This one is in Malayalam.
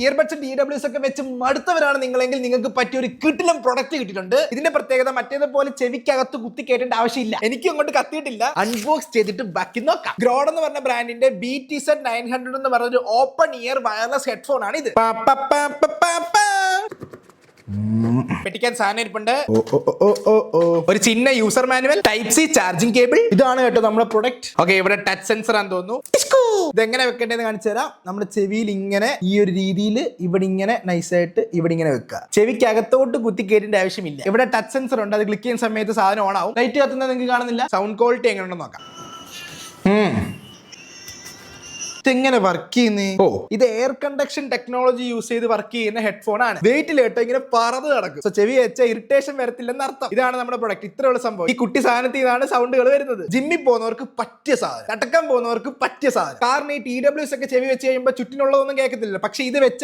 ഇയർബഡ്സ് ഡി ഡബ്ല്യൂസ് ഒക്കെ വെച്ച് മടുത്തവരാണ് നിങ്ങളെങ്കിൽ നിങ്ങൾക്ക് പറ്റിയ ഒരു കിട്ടിലും പ്രൊഡക്റ്റ് കിട്ടിയിട്ടുണ്ട്. ഇതിന്റെ പ്രത്യേകത മറ്റേതുപോലെ ചെവിക്കകത്ത് കുത്തി കയറ്റേണ്ട ആവശ്യമില്ല. എനിക്കും അങ്ങോട്ട് കത്തിയിട്ടില്ല. അൺബോക്സ് ചെയ്തിട്ട് ബാക്കി നോക്കാം. ഗ്രോഡ് എന്ന് പറഞ്ഞ ബ്രാൻഡിന്റെ B T set nine hundred എന്ന് പറഞ്ഞ ഒരു ഓപ്പൺ ഇയർ വയർലെസ് ഹെഡ്ഫോൺ ആണ് ഇത് പെട്ടിക്കാൻ സാധനം ഇരിപ്പുണ്ട്. ഒരു ചിന്ന user manual type C charging cable ഇതാണ് കേട്ടോ നമ്മുടെ പ്രൊഡക്റ്റ് ഓക്കെ ഇവിടെ ടച്ച് സെൻസർ ആണെന്ന് തോന്നുന്നു. ഇതെങ്ങനെ വെക്കേണ്ടതെന്ന് കാണിച്ചു തരാം. നമ്മുടെ ചെവിയിൽ ഇങ്ങനെ ഈ ഒരു രീതിയിൽ ഇവിടെ ഇങ്ങനെ നൈസായിട്ട് ഇവിടെ ഇങ്ങനെ വെക്കുക. ചെവിക്ക് അകത്തോട്ട് കുത്തി കയറ്റേണ്ട ആവശ്യമില്ല. ഇവിടെ ടച്ച് സെൻസർ ഉണ്ട്. അത് ക്ലിക്ക് ചെയ്യുന്ന സമയത്ത് സാധനം ഓൺ ആവും. ലൈറ്റ് കത്തുന്നത് നിങ്ങൾക്ക് കാണുന്നില്ല. സൗണ്ട് ക്വാളിറ്റി എങ്ങനെയുണ്ടെന്ന് നോക്കാം. ഇതെങ്ങനെ വർക്ക് ചെയ്യുന്നേ? ഓ. ഇത് എയർ കണ്ടക്ഷൻ ടെക്നോളജി യൂസ് ചെയ്ത് വർക്ക് ചെയ്യുന്ന ഹെഡ്ഫോൺ ആണ്. വെയിറ്റ് കേട്ടോ ഇങ്ങനെ പറന്ന് കിടക്കും സോ ചെവി വെച്ച ഇറിറ്റേഷൻ വരത്തില്ലെന്ന് അർത്ഥം. ഇതാണ് നമ്മുടെ പ്രൊഡക്റ്റ് ഇത്രയുള്ള സംഭവം. ഈ കുട്ടി സാധനത്തിൽ നിന്നാണ് സൗണ്ടുകൾ വരുന്നത് ജിമ്മിൽ പോകുന്നവർക്ക് പറ്റിയ സാധനം. നടക്കാൻ പോകുന്നവർക്ക് പറ്റിയ സാധനം. കാരണം ഈ ടി ഡബ്ല്യൂസ് ഒക്കെ ചെവി വെച്ച് കഴിയുമ്പോൾ ചുറ്റിനുള്ളതൊന്നും കേൾക്കത്തില്ല പക്ഷെ ഇത് വെച്ച